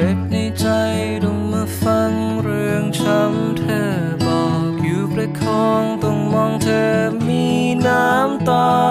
จ็บในใจต้องมาฟังเรื่องช้ำเธอบอกอยู่ประคองต้องมองเธอมีน้ำตา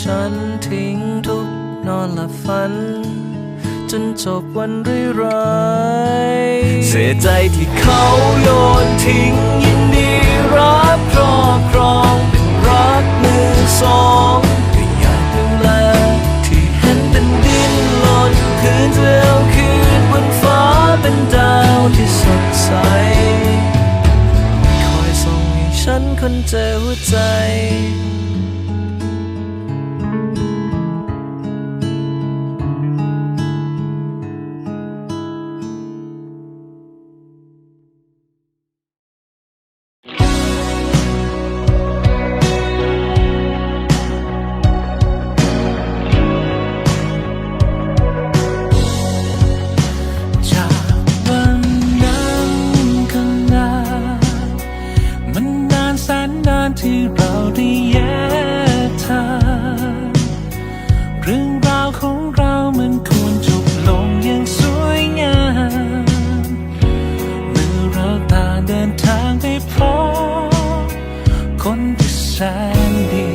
ฉันทิ้งทุกนอนละบฝัน จนจบวันร้ายร้ายเสียใจที่เขาโยนทิ้งยินดีรับครอบครองเป็นรักมือสอง beside me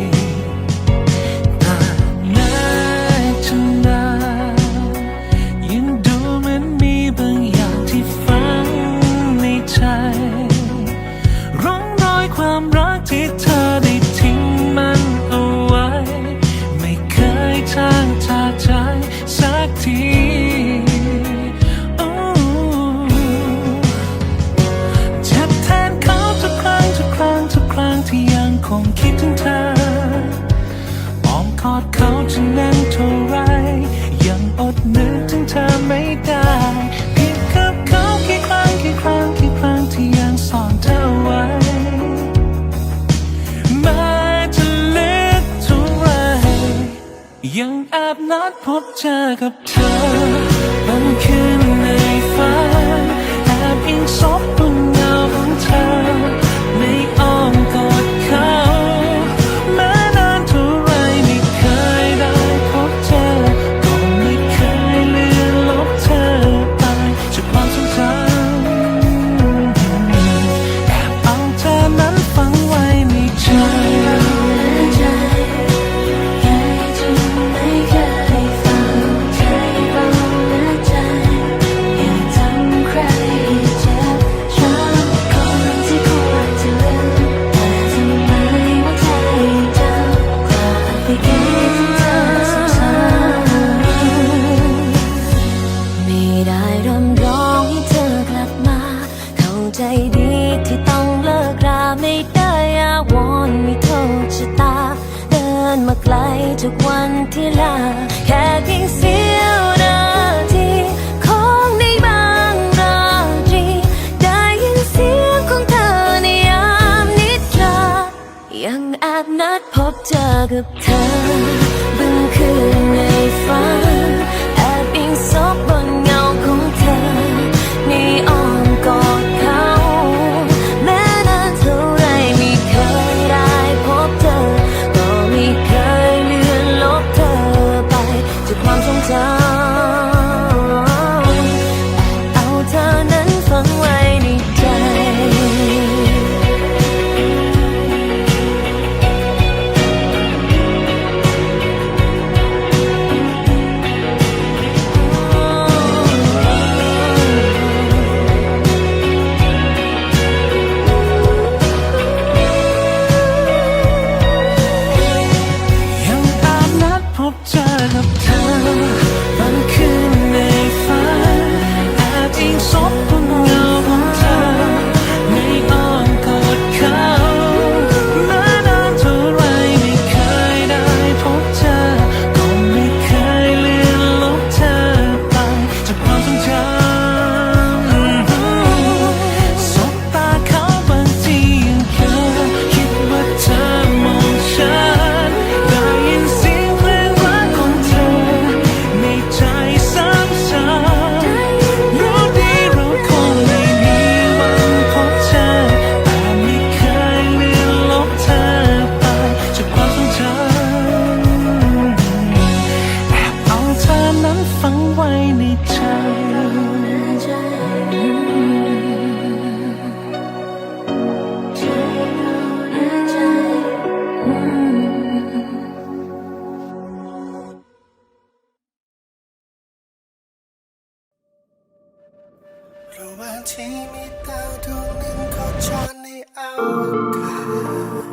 ที่มีดาวดวงหนึ่งโชจนในอาวกาศ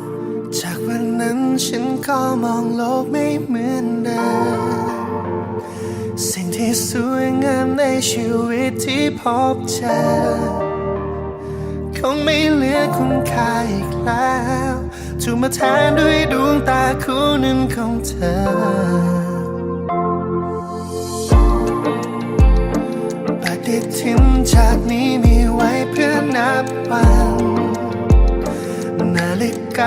จากวันนั้นฉันก็มองโลกไม่เหมือนเดิมสิ่งที่สวยงามในชีวิตที่พบเจอคงไม่เหลือคุณค่าอีกแล้วถูกมาแทนด้วยดวงตาคู่หนึ่งของเธอ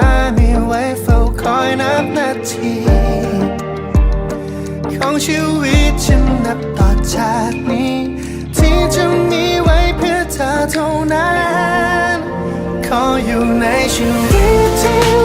ามีไว้เฝ้าคอยนับนาที ของชีวิตฉันนับต่อจากนี้ ที่จะมีไว้เพื่อเธอเท่านั้น ขออยู่ในชีวิตที่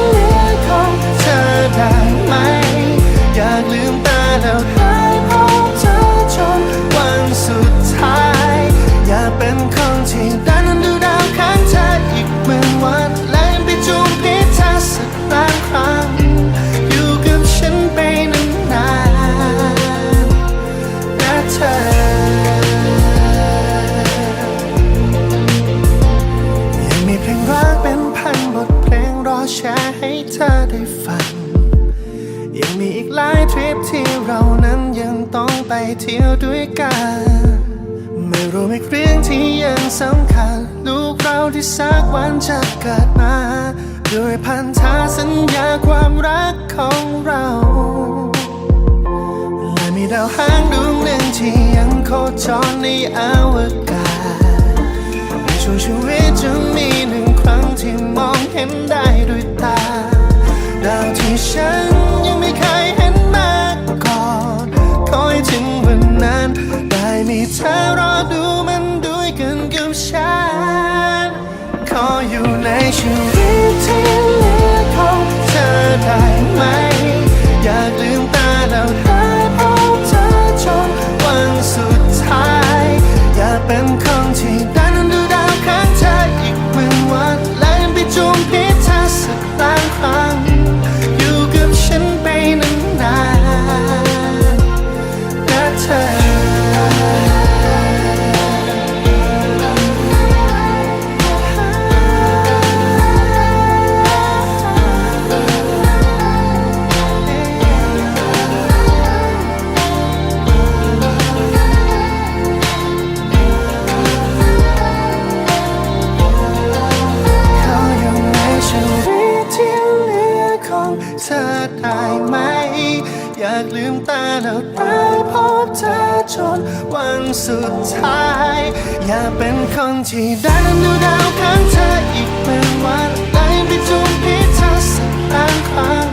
ได้ฝัน ยังมีอีกหลายทริปที่เรานั้นยังต้องไปเที่ยวด้วยกัน ไม่รู้อีกเรื่องที่ยังสำคัญ ลูกเราที่สักวันจะเกิดมาโดยพันธะสัญญาความรักของเราและมีดาวหางดวงหนึ่งที่ยังโคจรในอวกาศในช่วงชีวิตจึง ดวันสุดท้าย อย่าเป็นคนที่ได้นำดูดาวข้างเธออีกเป็นวันไหลไปจนพิทัศน์อ่านคว